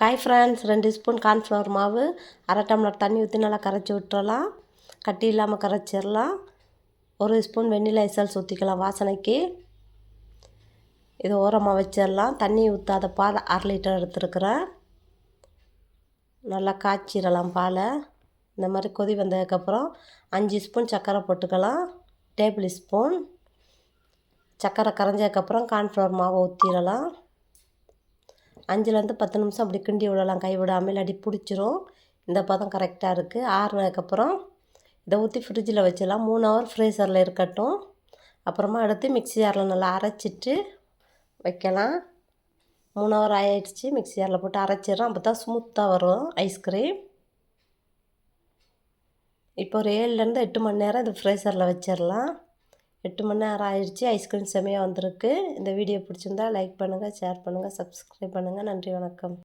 காய் ஃப்ரான்ஸ் ரெண்டு spoon cornflour மாவு அரை டம்ளர் தண்ணி ஊற்றி நல்லா கரைச்சி விட்டுறலாம். கட்டி இல்லாமல் கரைச்சிடலாம். ஒரு ஸ்பூன் வெண்ணிலா எசல்ஸ் ஊற்றிக்கலாம் வாசனைக்கு. இது ஓரமாக வச்சிடலாம். தண்ணி ஊற்றாத பால் அரை லிட்டர் எடுத்துருக்குறேன். நல்லா காய்ச்சிடலாம் பாலை. இந்த மாதிரி கொதி வந்ததுக்கப்புறம் அஞ்சு ஸ்பூன் சர்க்கரை போட்டுக்கலாம். டேபிள் ஸ்பூன் சர்க்கரை கரைஞ்சதுக்கப்புறம் கார்ன்ஃப்ளவர் மாவை ஊற்றிடலாம் அஞ்சுலேருந்து பத்து நிமிஷம் அப்படி கிண்டி விடலாம். கை விடாமல் இல்லாட்டி பிடிச்சிரும். இந்த பதம் கரெக்டாக இருக்குது ஆறுனதுக்கப்புறம் இதை ஊற்றி ஃப்ரிட்ஜில் வச்சிடலாம். மூணு ஹவர் ஃப்ரீசரில் இருக்கட்டும். அப்புறமா எடுத்து மிக்ஸி ஜாரில் நல்லா அரைச்சிட்டு வைக்கலாம். மூணு ஹவர் ஆயிடுச்சு. மிக்ஸி ஜாரில் போட்டு அரைச்சிடுறோம். அப்போ தான் ஸ்மூத்தாக வரும் ஐஸ்கிரீம் இப்போ ஒரு ஏழுலேருந்து எட்டு மணி நேரம் இது ஃப்ரீசரில் வச்சிடலாம். எட்டு மணி நேரம் ஆயிடுச்சு ஐஸ்கிரீம் செமையாக வந்திருக்கு. இந்த வீடியோ பிடிச்சிருந்தா லைக் பண்ணுங்கள் ஷேர் பண்ணுங்கள் சப்ஸ்கிரைப் பண்ணுங்கள் நன்றி வணக்கம்.